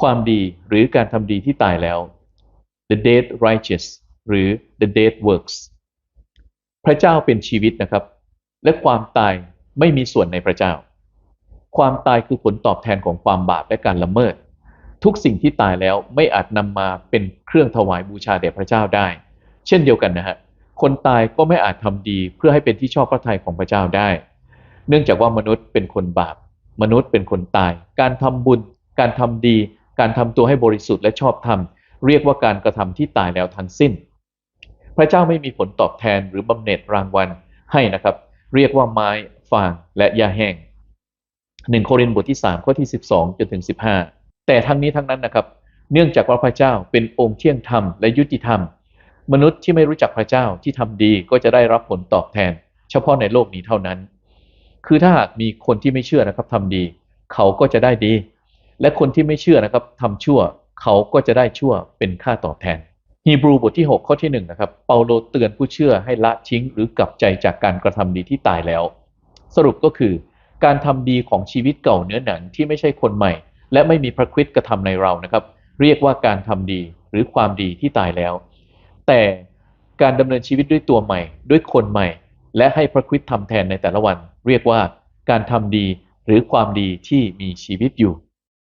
ความดีหรือการทำดีที่ตายแล้ว the dead righteous หรือ the dead works พระเจ้าเป็นชีวิตนะครับ และความตายไม่มีส่วนในพระเจ้า ความตายคือผลตอบแทนของความบาปและการละเมิด ทุกสิ่งที่ตายแล้วไม่อาจนำมาเป็นเครื่องถวายบูชาแด่พระเจ้าได้ เช่นเดียวกันนะฮะคนตายก็ไม่อาจทำดีเพื่อให้เป็นที่ชอบพระทัยของพระเจ้าได้ เนื่องจากว่ามนุษย์เป็นคนบาป มนุษย์เป็นคนตาย การทำบุญ การทำดี การทำตัวให้บริสุทธิ์และชอบธรรม เรียกว่าการกระทำที่ตายแล้วทั้งสิ้น พระเจ้าไม่มีผลตอบแทนหรือบำเหน็จรางวัลให้นะครับ เรียกว่าไม้ฟางและหญ้าแห้งหนึ่งโครินธ์บทที่3ข้อที่ 12จนถึง15 แต่ทั้งนี้ทั้งนั้นนะครับ เนื่องจากว่าพระเจ้าเป็นองค์เที่ยงธรรมและยุติธรรม มนุษย์ที่ไม่รู้จักพระเจ้าที่ทำดีก็จะได้รับผลตอบแทน เฉพาะในโลกนี้เท่านั้น คือถ้าหากมีคนที่ไม่เชื่อนะครับทำดี เขาก็จะได้ดี และคนที่ไม่เชื่อนะครับทำชั่วเขาก็จะได้ชั่วเป็นค่าตอบแทนฮีบรูบทที่ 6 ข้อที่1นะครับเปาโลเตือนผู้เชื่อให้ละทิ้งหรือกลับใจจากการกระทำดีที่ตายแล้ว สรุปก็คือ การทำดีของชีวิตเก่าเนื้อหนังที่ไม่ใช่คนใหม่ และไม่มีพระคริสต์กระทำในเรานะครับ เรียกว่าการทำดีหรือความดีที่ตายแล้ว แต่การดำเนินชีวิตด้วยตัวใหม่ ด้วยคนใหม่ และให้พระคริสต์ทำแทนในแต่ละวัน เรียกว่าการทำดีหรือความดีที่มีชีวิตอยู่